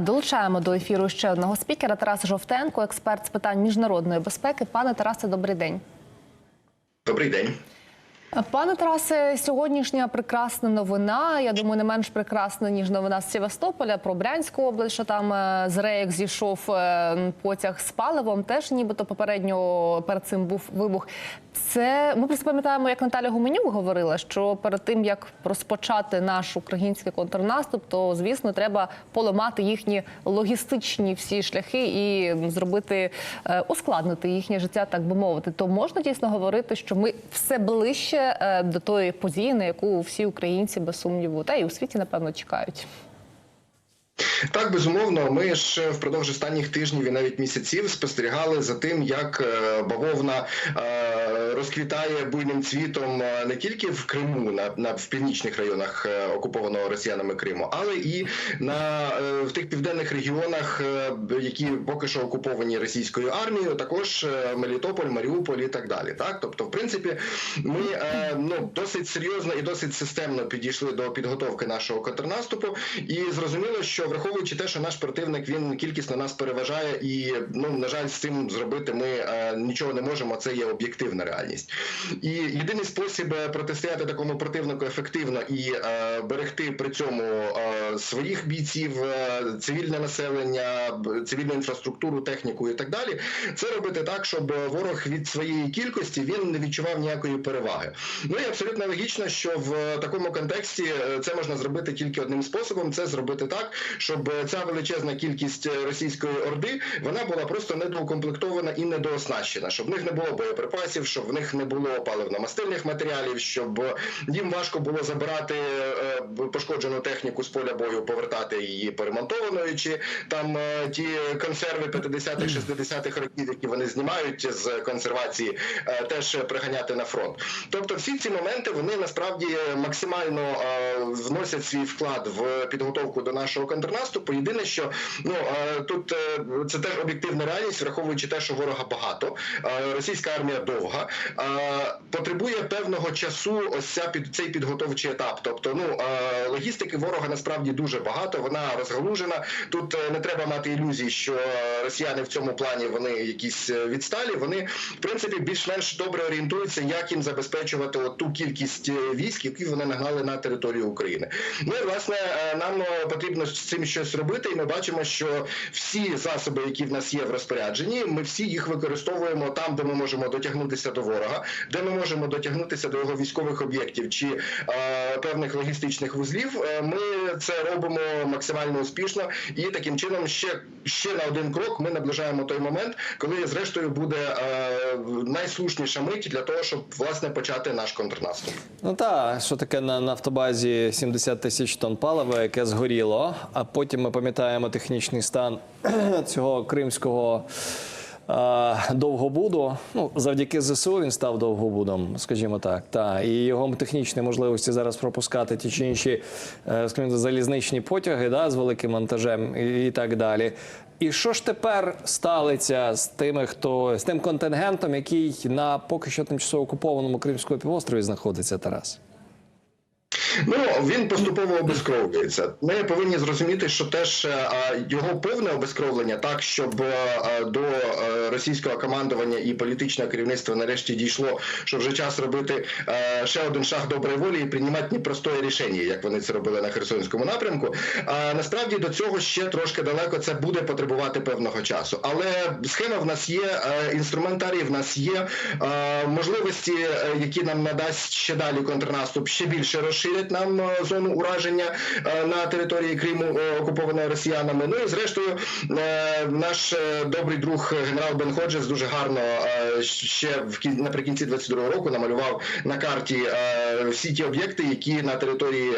Долучаємо до ефіру ще одного спікера Тарас Жовтенко, експерт з питань міжнародної безпеки. Пане Тарасе, добрий день. Добрий день. Пане Тарасе, сьогоднішня прекрасна новина. Я думаю, не менш прекрасна ніж новина з Севастополя про Брянську область, що там е, з рейок зійшов е, потяг з паливом. Теж нібито попередньо перед цим був вибух. Це ми просто пам'ятаємо, як Наталя Гуменюк говорила, що перед тим як розпочати наш український контрнаступ, то звісно треба поламати їхні логістичні всі шляхи і зробити е, ускладнити їхнє життя, так би мовити. То можна дійсно говорити, що ми все ближче е, до тої події, на яку всі українці без сумніву, та й у світі напевно чекають. Так, безумовно, ми ж впродовж останніх тижнів і навіть місяців спостерігали за тим, як е, бавовна е, розквітає буйним цвітом е, не тільки в Криму, на, на в північних районах окупованого росіянами Криму, але і на в тих південних регіонах, які поки що окуповані російською армією, також Мелітополь, Маріуполь і так далі. Так, тобто, в принципі, ми ну досить серйозно і досить системно підійшли до підготовки нашого контрнаступу, і зрозуміло, що враховуючи те, що наш противник він кількісно нас переважає, і ну на жаль, з цим зробити ми е, нічого не можемо. Це є об'єктивна реальність. І єдиний спосіб е, протистояти такому противнику ефективно і е, берегти при цьому е, своїх бійців, е, цивільне населення, цивільну інфраструктуру, техніку і так далі. Це робити так, щоб ворог від своєї кількості він не відчував ніякої переваги. Ну і абсолютно логічно, що в такому контексті е, це можна зробити тільки одним способом: це зробити так, щоб ця величезна кількість е, російської орди вона була просто недоукомплектована і недооснащена, щоб в них не було боєприпасів, щоб в них не було паливно-мастильних матеріалів, щоб їм важко було забирати е, пошкоджену техніку з поля бою, повертати її поремонтованою, чи там е, ті консерви 50-х, 60-х років, які вони знімають з консервації, е, теж приганяти на фронт. Тобто, всі ці моменти вони насправді максимально е, вносять свій вклад в підготовку до нашого контрнаступу. Єдине, що ну е, тут е, це теж об'єктивна реальність, враховуючи те, що ворога багато, е, російська армія довга, потребує певного часу. Ось ця під цей підготовчий етап. Тобто, ну логістики ворога насправді дуже багато. Вона розгалужена. Тут не треба мати ілюзій, що росіяни в цьому плані вони якісь відсталі. Вони в принципі більш-менш добре орієнтуються, як їм забезпечувати от ту кількість військ, які вони нагнали на територію України. Ну і власне нам потрібно з цим щось робити, і ми бачимо, що всі засоби, які в нас є в розпорядженні, ми всі їх використовуємо там, де ми можемо дотягнутися до ворога, де ми можемо дотягнутися до його військових об'єктів чи е, певних логістичних вузлів. Е, Ми це робимо максимально успішно, і таким чином ще, ще на один крок ми наближаємо той момент, коли зрештою буде е, найслушніша мить для того, щоб власне почати наш контрнаступ. Ну так, що таке на нафтобазі 70 тисяч тонн палива, яке згоріло, а потім ми пам'ятаємо технічний стан цього кримського. Довгобуду, ну завдяки ЗСУ він став довгобудом, скажімо так. Та і його технічні можливості зараз пропускати ті чи інші е, скажімо, залізничні потяги, да, з великим монтажем і, так далі. І що ж тепер сталиться з тими, хто з тим контингентом, який на поки що тимчасово окупованому Кримському півострові знаходиться, Тарас? Ну він поступово обезкровлюється. Ми повинні зрозуміти, що теж е, його повне обезкровлення, так щоб е, е, до російського командування і політичного керівництва нарешті дійшло, що вже час робити ще один шаг доброї волі і приймати непростої рішення, як вони це робили на Херсонському напрямку. Насправді до цього ще трошки далеко. Це буде потребувати певного часу. Але схема в нас є, інструментарій в нас є, можливості, які нам надасть ще далі контрнаступ, ще більше розширять нам е, зону ураження е, на території Криму е, окупованої росіянами. Ну і зрештою, наш добрий друг генерал Бен Ходжес дуже гарно ще в наприкінці 22-го року намалював на карті всі ті об'єкти, які на території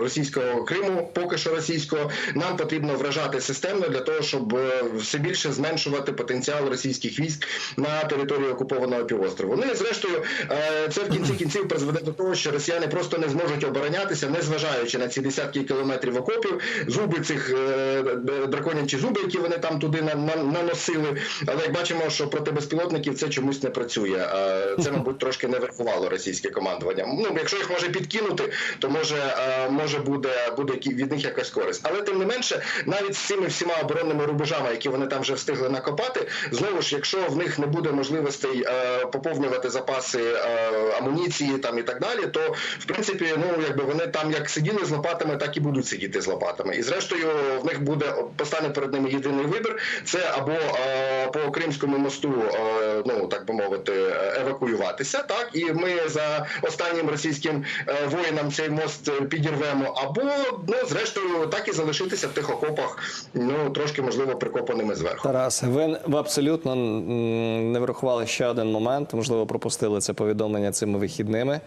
російського Криму, поки що російського, нам потрібно вражати системно для того, щоб все більше зменшувати потенціал російських військ на території окупованого півострову. Ну і зрештою, це в кінці кінців призведе до того, що росіяни просто не зможуть оборонятися, незважаючи на ці десятки кілометрів окопів, зуби цих е, драконячі зуби, які вони там туди на, на, наносили. Але як бачимо, що проти безпілотників це чомусь не працює. Е, Це, мабуть, трошки не врахувало російське командування. Ну, якщо їх може підкинути, то може, е, може буде, буде від них якась користь. Але тим не менше, навіть з цими всіма оборонними рубежами, які вони там вже встигли накопати, знову ж, якщо в них не буде можливостей е, поповнювати запаси е, амуніції там і так далі, то в принципі, ну якби вони там як сиділи з лопатами, так і будуть сидіти з лопатами. І зрештою, в них буде постане перед ними єдиний вибір: це або е, по Кримському мосту, е, ну так би мовити, е, евакуюватися. Так і ми за останнім російським е, воїнам цей мост е, підірвемо, або ну зрештою так і залишитися в тих окопах, ну трошки можливо прикопаними зверху. Тарас, ви абсолютно не врахували ще один момент, можливо, пропустили це повідомлення цими вихідними.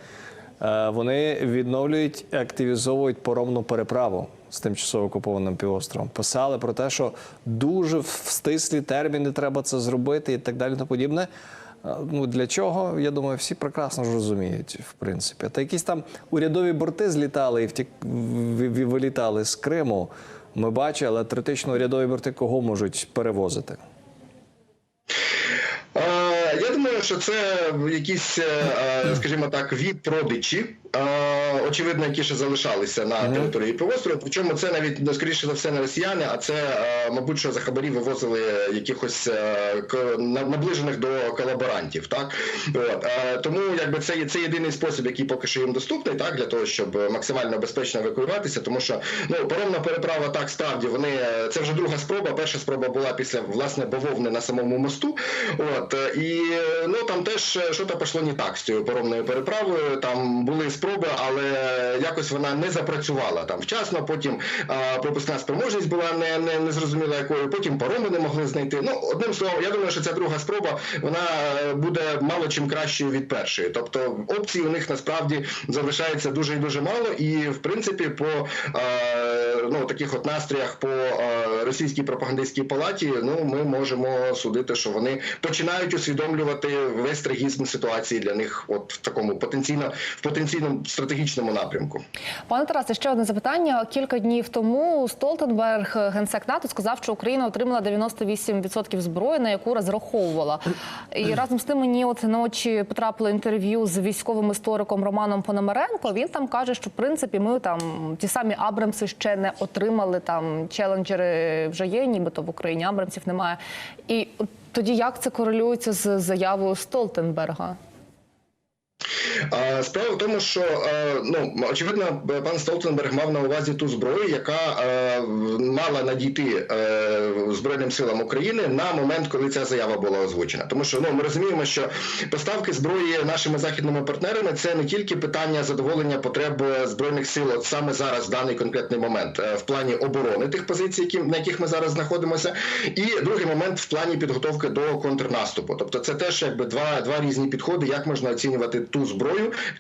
Е, Вони відновлюють, активізовують поромну переправу з тимчасово окупованим півостровом. Писали про те, що дуже в стислі терміни треба це зробити і так далі. Тому подібне. Е, Ну для чого? Я думаю, всі прекрасно ж розуміють, в принципі. Та якісь там урядові борти злітали і втік вилітали з Криму. Ми бачили, але теоретично урядові борти кого можуть перевозити? Е, Я думаю, що це якісь, е, е, скажімо так, від родичі, е, очевидно, які ще залишалися на території півострова. Причому це навіть ну, скоріше за все не росіяни, а це, мабуть, що за хабарі вивозили якихось наближених до колаборантів. Так от тому, якби це це єдиний спосіб, який поки що їм доступний, так для того, щоб максимально безпечно евакуюватися, тому що ну паромна переправа так справді вони це вже друга спроба. Перша спроба була після власне бавовни на самому мосту. От і е, ну там теж е, що то пішло не так з цією паромною переправою. Там були спроби, але якось вона не запрацювала там вчасно. Потім а, пропускна спроможність була не, не, не зрозуміла якою. Потім пароми не могли знайти. Ну одним словом, я думаю, що ця друга спроба вона е, буде мало чим кращою від першої. Тобто опцій у них насправді залишається дуже і дуже мало. І в принципі, по е, ну таких от настроях по е, російській пропагандистській палаті, ну ми можемо судити, що вони починають усвідомлювати весь трагізм ситуації для них, от в такому потенційно в потенційному стратегічному напрямку. Пане Тарасе, ще одне запитання. Кілька днів тому Столтенберг, генсек НАТО, сказав, що Україна отримала 98% зброї, на яку розраховувала. І разом з тим мені от ночі потрапило інтерв'ю з військовим істориком Романом Пономаренко. Він там каже, що в принципі ми там ті самі Абрамси ще не отримали. Там челенджери вже є, нібито в Україні Абрамсів немає. І от тоді як це корелюється з заявою Столтенберга? Справа в тому, що е, ну очевидно, пан Столтенберг мав на увазі ту зброю, яка е, мала надійти е, Збройним силам України на момент, коли ця заява була озвучена. Тому що ну ми розуміємо, що поставки зброї нашими західними партнерами це не тільки питання задоволення потреб збройних сил, от саме зараз, в даний конкретний момент, в плані оборони тих позицій, які на яких ми зараз знаходимося, і другий момент в плані підготовки до контрнаступу. Тобто, це теж якби два, два різні підходи, як можна оцінювати ту зброю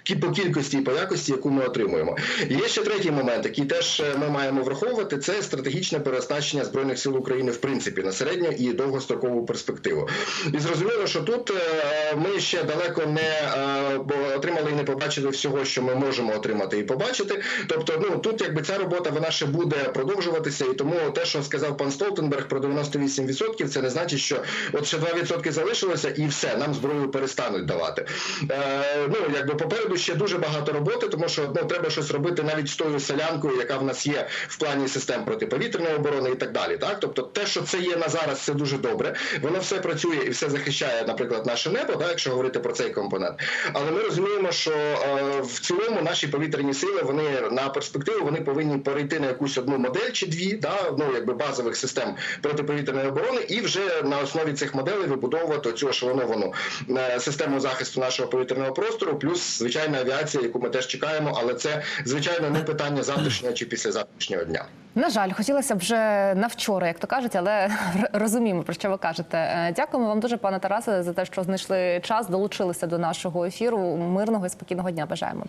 кі- по кількості і по якості, яку ми отримуємо. І є ще третій момент, який теж е, ми маємо враховувати. Це стратегічне переоснащення збройних сил України в принципі на середню і довгострокову перспективу. І зрозуміло, що тут е, ми ще далеко не е, отримали і не побачили всього, що ми можемо отримати і побачити. Тобто, ну тут якби ця робота вона ще буде продовжуватися, і тому те, що сказав пан Столтенберг про 98%, це не значить, що от ще 2% залишилося, і все нам зброю перестануть давати. Ну якби попереду ще дуже багато роботи, тому що ну треба щось робити навіть з тою селянкою, яка в нас є в плані систем протиповітряної оборони і так далі. Так, тобто, те, що це є на зараз, це дуже добре. Воно все працює і все захищає, наприклад, наше небо, так, якщо говорити про цей компонент. Але ми розуміємо, що е, в цілому наші повітряні сили вони на перспективу вони повинні перейти на якусь одну модель чи дві, да, ну якби базових систем протиповітряної оборони, і вже на основі цих моделей вибудовувати цю ешелоновану е, систему захисту нашого повітряного простору, плюс звичайна авіація, яку ми теж чекаємо, але це звичайно не питання завтрашнього чи післязавтрашнього дня. На жаль, хотілося б вже на вчора, як то кажуть, але розуміємо про що ви кажете. Е, Дякуємо вам дуже, пане Тарасе, за те, що знайшли час, долучилися до нашого ефіру. Мирного і спокійного дня. Бажаємо.